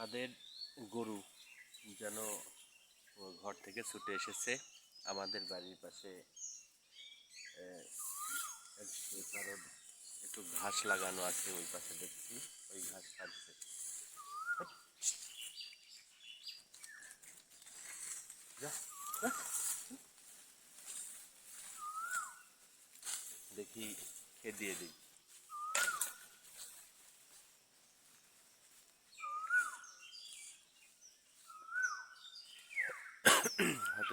কাদের গরু যেন ঘর থেকে ছুটে এসেছে। আমাদের বাড়ির পাশে একটু কারণ একটু ঘাস লাগানো আছে, ওই পাশে দেখছি, ওই ঘাস যা। দেখি, খেয়ে দিয়ে দিই।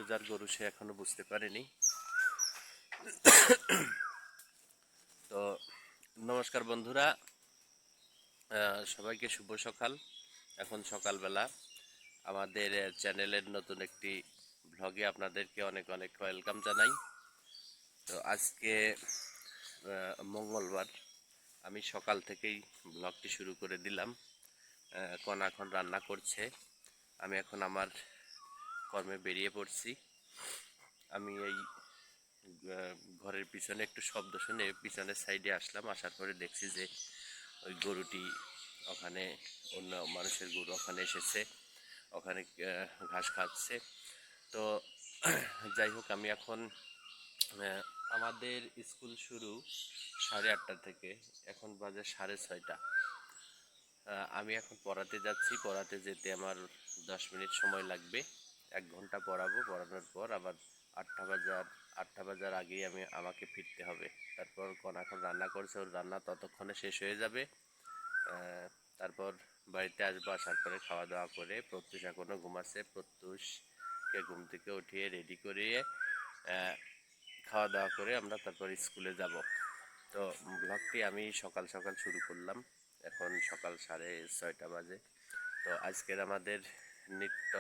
যার গরু সে এখনও বুঝতে পারেনি। তো নমস্কার বন্ধুরা সবাইকে শুভ সকাল। এখন সকালবেলা আমাদের চ্যানেলের নতুন একটি ব্লগে আপনাদেরকে অনেক অনেক ওয়েলকাম জানাই। তো আজকে মঙ্গলবার আমি সকাল থেকেই ব্লগটি শুরু করে দিলাম। কন এখন রান্না করছে। আমি এখন আমার কর্মে বেরিয়ে পড়ছি। আমি এই ঘরের পিছনে একটু শব্দ শুনে পিছনের সাইডে আসলাম, আসার পরে দেখছি যে ওই গরুটি ওখানে, অন্য মানুষের গরু ওখানে এসেছে, ওখানে ঘাস খাচ্ছে। তো যাই হোক, আমি এখন আমাদের স্কুল শুরু সাড়ে আটটা থেকে, এখন বাজে সাড়ে ছয়টা। আমি এখন পড়াতে যাচ্ছি, পড়াতে যেতে আমার দশ মিনিট সময় লাগবে। এক ঘণ্টা পড়াবো, পড়ানোর পর আবার আটটা বাজার আটটা বাজার আগেই আমি আমাকে ফিরতে হবে। তারপর কোন এখন রান্না করছে, ওর রান্না ততক্ষণে শেষ হয়ে যাবে। তারপর বাড়িতে আসব, আসার পরে খাওয়া দাওয়া করে প্রত্যুষ এখনও ঘুমাচ্ছে। প্রত্যুষকে ঘুম থেকে উঠিয়ে রেডি করিয়ে খাওয়া দাওয়া করে আমরা তারপর স্কুলে যাব। তো ব্লগটি আমি সকাল সকাল শুরু করলাম। এখন সকাল সাড়ে ছয়টা বাজে। তো আজকের আমাদের নিত্য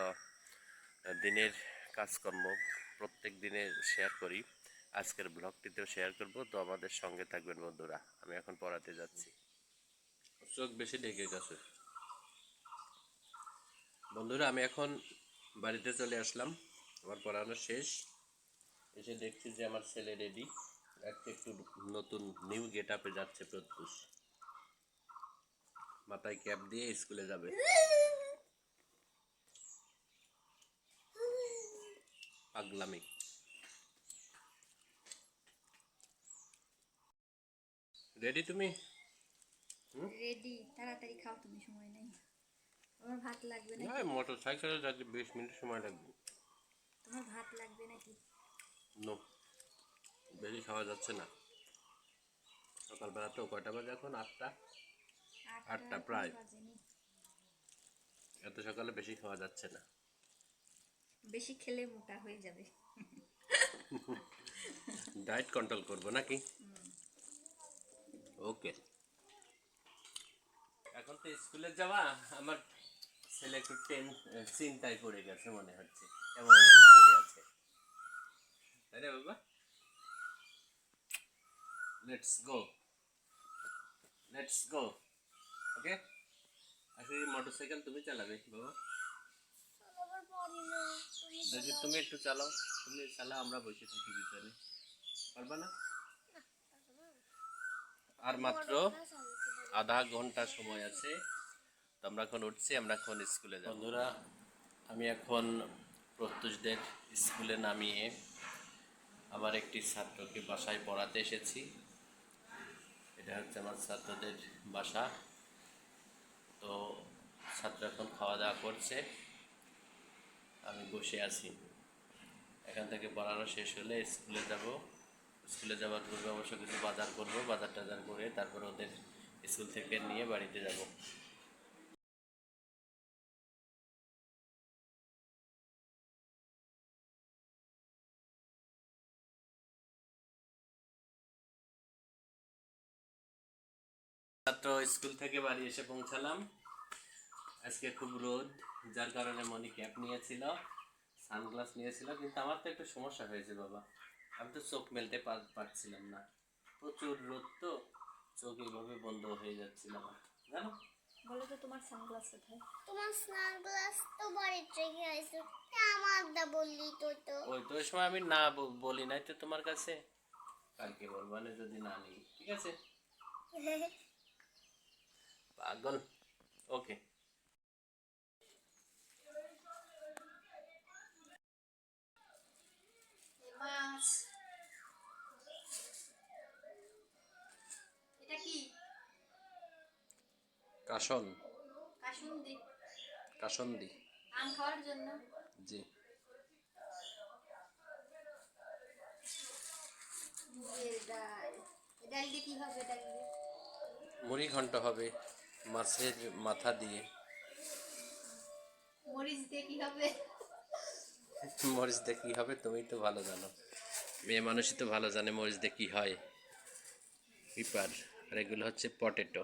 দিনের কাজকর্ম প্রত্যেক দিনে শেয়ার করি। আজকের ব্লগটিতেও শেয়ার করব। তো আমাদের সঙ্গে থাকবেন বন্ধুরা, আমি এখন পড়াতে যাচ্ছি। চোখ বেশি ঢেকে গেছে। বন্ধুরা, আমি এখন বাড়িতে চলে আসলাম। আমার পড়ানো শেষ। এসে দেখছি যে আমার ছেলে রেডি আজকে একটু নতুন নিউ গেট আপে যাচ্ছে প্রত্যুষ। মাথায় ক্যাপ দিয়ে স্কুলে যাবে। পাগলামি। রেডি তুমি? রেডি তাড়াতাড়ি খাও তুমি সময় নেই। তোমার ভাত লাগবে না না মোটর সাইকেলে যাতে বিশ মিনিট সময় লাগবে। তোমার ভাত লাগবে নাকি? নো বেশি খাওয়া যাচ্ছে না। সকালবেলা তো কয়টা বাজে এখন? আটটা? আটটা প্রায়। এত সকালে বেশি খাওয়া যাচ্ছে না। বেশি খেলে মোটা হয়ে যাবে। ডায়েট কন্ট্রোল করব নাকি? ওকে এখন তো স্কুলে যাওয়া আমার ছেলে একটু টেন চিন্তায় পড়ে গেছে মনে হচ্ছে। এমন করে আছে। তাই না বাবা? লেটস গো লেটস গো ওকে আসলে মোটরসাইকেল তুমি চালাবে বাবা? যদি তুমি একটু চালাও তুমি চালাও আমরা বসে থাকি ভিতরে। পারবা না? আর মাত্র আধা ঘণ্টা সময় আছে তো আমরা এখন উঠছি আমরা এখন স্কুলে যাব। বন্ধুরা আমি এখন প্রত্যুষদের স্কুলে নামিয়ে আমার একটি ছাত্রকে বাসায় পড়াতে এসেছি। এটা হচ্ছে আমার ছাত্রদের বাসা। তো ছাত্র এখন খাওয়া দাওয়া করছে। আমি বসে আছি। এখান থেকে পড়ানো শেষ হলে স্কুলে যাব। স্কুলে যাওয়ার পূর্বে অবশ্য কিছু বাজার করব, বাজার টাজার করে তারপর ওদের স্কুল থেকে নিয়ে বাড়িতে যাব। ছাত্র স্কুল থেকে বাড়ি এসে পৌঁছালাম। আজকে খুব রোদ যার কারণে মনি ক্যাপ নিয়েছিল সানগ্লাস নিয়েছিল কিন্তু আমার তো একটু সমস্যা হয়েছে বাবা। আমি তো চোখ মেলতে পারছিলাম না। প্রচুর রোদ তো চোখ এইভাবে বন্ধ হয়ে যাচ্ছিল আমার। জানো? বলো তো তোমার সানগ্লাস কোথায়? তোমার সানগ্লাস তো বাড়িতে রেখে আসো আমার দা বললি তো তো। ওই তো ওই সময় আমি না বলি নাই তো তোমার কাছে। কালকে যদি না নিই ঠিক আছে? পাগল। ওকে। এটা কি? কাশন কাশন্দি কাশন্দি আম খাওয়ার জন্য। জি। ডাল দিয়ে। মুড়ি ঘন্ট হবে মাছের মাথা দিয়ে। মরিচ দিয়ে কি হবে? মরিচ দিয়ে কী হবে তুমি তো ভালো জানো। মেয়ে মানুষই তো ভালো জানে মরিচ দিয়ে কী হয়। পিপার, আর এগুলো হচ্ছে পটেটো।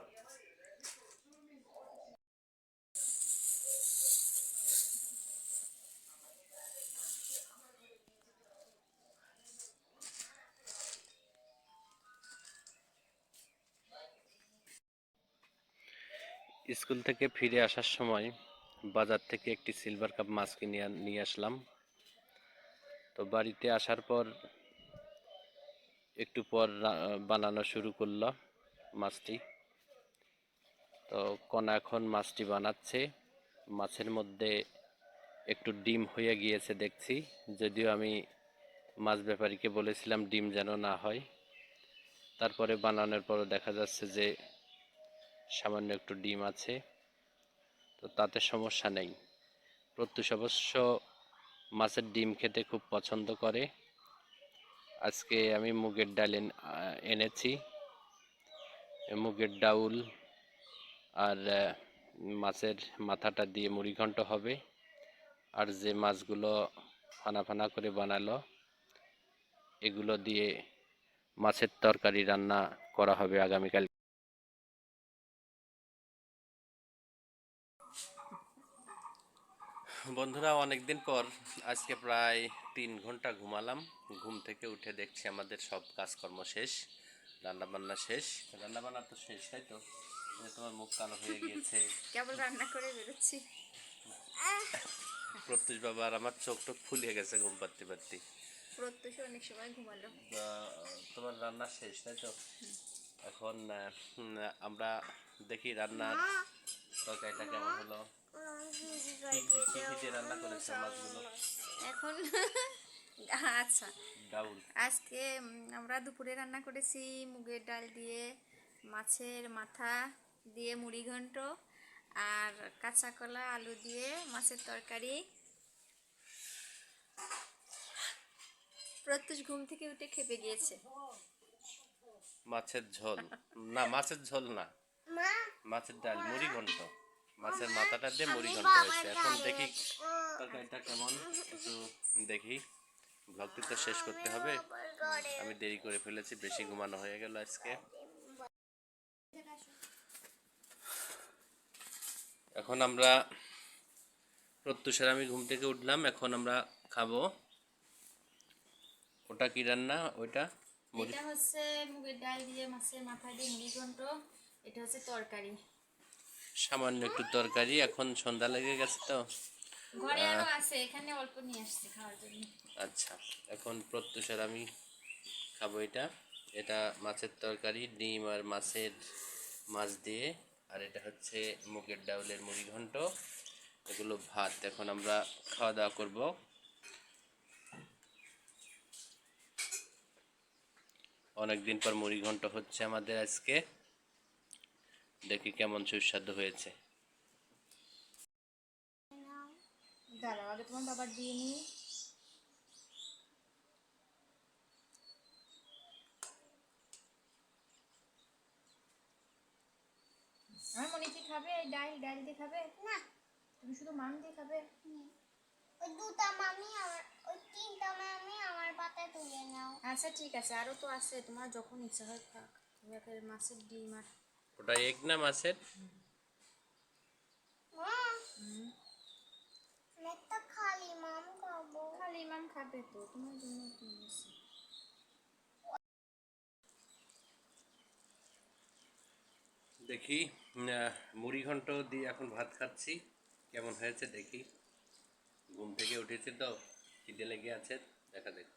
স্কুল থেকে ফিরে আসার সময় বাজার থেকে একটি সিলভার কাপ মাছ কিনে নিয়ে আসলাম। তো বাড়িতে আসার পর একটু পর বানানো শুরু করল মাছটি। তো কণা এখন মাছটি বানাচ্ছে। মাছের মধ্যে একটু ডিম হয়ে গিয়েছে দেখছি। যদিও আমি মাছ ব্যাপারীকে বলেছিলাম ডিম যেন না হয়। তারপরে বানানোর পর দেখা যাচ্ছে যে সামান্য একটু ডিম আছে। তো তাতে সমস্যা নেই। প্রত্যুষ অবশ্য মাছের ডিম খেতে খুব পছন্দ করে। আজকে আমি মুগের ডাল এন- এনেছি। মুগের ডাউল আর মাছের মাথাটা দিয়ে মুড়িঘণ্ট হবে। আর যে মাছগুলো ফানা ফানা করে বানালো, এগুলো দিয়ে মাছের তরকারি রান্না করা হবে আগামীকাল। বন্ধুরা অনেকদিন পর আজকে প্রায় তিন ঘণ্টা ঘুমালাম। ঘুম থেকে উঠে দেখছি আমাদের সব কাজকর্ম শেষ রান্না বান্না শেষ। রান্না বান্না তো শেষ তাই তো? তোমার মুখ কালো হয়ে গিয়েছে। কেবল রান্না করে বেরোচ্ছি। প্রত্যুষ বাবা আর আমার চোখ টোক ফুলিয়ে গেছে ঘুম পাড়তে পারতে প্রত্যুষ অনেক সময় ঘুমালো। তোমার রান্না শেষ তাই তো? এখন আমরা দেখি রান্নার তরকারিটা কেমন হলো। কি রান্না করেছে মাছগুলো এখন আচ্ছা। ডাউল। আজকে আমরা দুপুরে রান্না করেছি মুগের ডাল দিয়ে মাছের মাথা দিয়ে মুড়ি ঘন্ট আর কাঁচা কলা আলু দিয়ে মাছের তরকারি। প্রত্যুষ ঘুম থেকে উঠে খেপে গিয়েছে। মাছের ঝোল। না মাছের ঝোল না। মাছের ডাল মুড়ি ঘন্ট। মাছের মাথাটা দিয়ে মুড়ি ঘন্ট হয়েছে। এখন দেখি তরকারিটা কেমন? একটু দেখি। ব্লগটি তো শেষ করতে হবে। আমি দেরি করে ফেলেছি বেশি ঘুমানো হয়ে গেল আজকে। এখন আমরা প্রত্যুষের আমি ঘুম থেকে উঠলাম এখন আমরা খাব। ওটা কি রান্না? ওইটা? এটা হচ্ছে মুগের ডাল দিয়ে মাছের মাথা দিয়ে মুড়ি ঘন্ট। এটা হচ্ছে তরকারি। সামান্য একটু তরকারি এখন সন্ধ্যা লেগে গেছে তো। ঘরে আরও আছে এখানে অল্প নিয়ে আসছি খাওয়ার জন্য। আচ্ছা এখন প্রত্যুষের আমি খাব এটা। এটা মাছের তরকারি ডিম আর মাছের মাছ দিয়ে। আর এটা হচ্ছে মুগের ডাউলের মুড়ি ঘন্ট। এগুলো ভাত এখন আমরা খাওয়া দাওয়া করব। অনেকদিন পর মুড়ি ঘন্ট হচ্ছে আমাদের আজকে। দেখি কেমন সুস্বাদু হয়েছে। দাঁড়াও আগে তোমার বাবার দিয়ে নিই আমার মনে কি খাবে? এই ডাল ডাল দিয়ে খাবে? না তুমি শুধু দিয়ে খাবে। ওই দুটা মামি আমার ওই তিনটা মামি আমার পাতায় তুলে নাও। আচ্ছা ঠিক আছে আরও তো আছে তোমার যখন ইচ্ছা হয় খাক মাছের ডিম আর ওটা এক না মাছের? মা। আমি একটা খালি মাম খাব। খালি মাম খাবে তো তোমার জন্য কি দেখি আহ, মুড়ি ঘন্ট দিয়ে এখন ভাত খাচ্ছি। কেমন হয়েছে দেখি। ঘুম থেকে উঠেছে তো খিদে লেগে আছে দেখা দেখ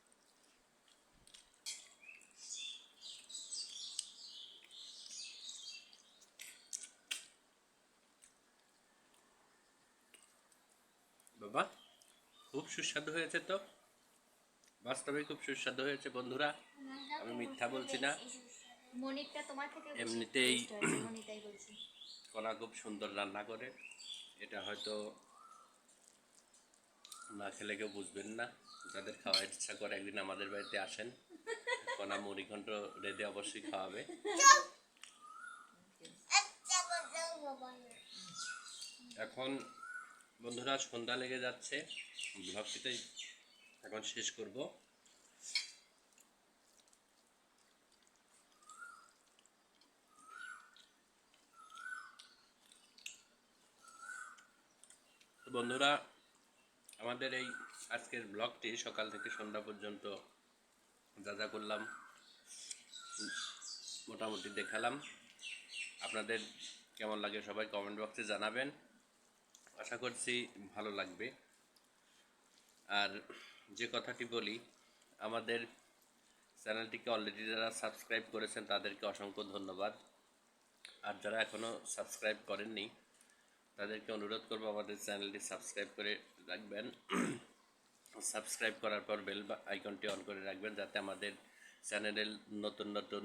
বাবা খুব সুস্বাদু হয়েছে তো? বাস্তবে খুব সুস্বাদু হয়েছে বন্ধুরা। আমি মিথ্যা বলছি না। মনিরটা তোমার থেকে এমনিতেই কণা খুব সুন্দর রান্না করে। এটা হয়তো না খেলে কেউ বুঝবেন না। যাদের খাওয়ার ইচ্ছা করে একদিন আমাদের বাড়িতে আসেন। কণা মুড়ি ঘন্ট রেঁধে অবশ্যই খাওয়াবে। না। এখন বন্ধুরা, সন্ধ্যা লেগে যাচ্ছে। ব্লগটিতে এখন শেষ করব। বন্ধুরা, আমাদের এই আজকের ব্লগটি সকাল থেকে সন্ধ্যা পর্যন্ত যা যা করলাম, মোটামুটি দেখালাম। আপনাদের কেমন লাগে সবাই কমেন্ট বক্সে জানাবেন। আশা করছি ভালো লাগবে। আর যে কথাটি বলি, আমাদের চ্যানেলটিকে অলরেডি যারা সাবস্ক্রাইব করেছেন, তাদেরকে অসংখ্য ধন্যবাদ। আর যারা এখনও সাবস্ক্রাইব করেননি, তাদেরকে অনুরোধ করব আমাদের চ্যানেলটি সাবস্ক্রাইব করে রাখবেন। সাবস্ক্রাইব করার পর বেল আইকনটি অন করে রাখবেন, যাতে আমাদের চ্যানেলের নতুন নতুন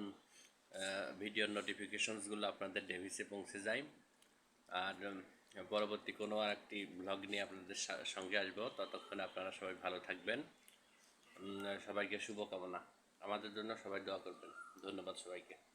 ভিডিওর নোটিফিকেশনসগুলো আপনাদের ডেভিসে পৌঁছে যায়। আর পরবর্তী কোনো একটি ব্লগ নিয়ে আপনাদের সঙ্গে আসব। ততক্ষণ আপনারা সবাই ভালো থাকবেন। সবাইকে শুভকামনা। আমাদের জন্য সবাই দোয়া করবেন। ধন্যবাদ সবাইকে।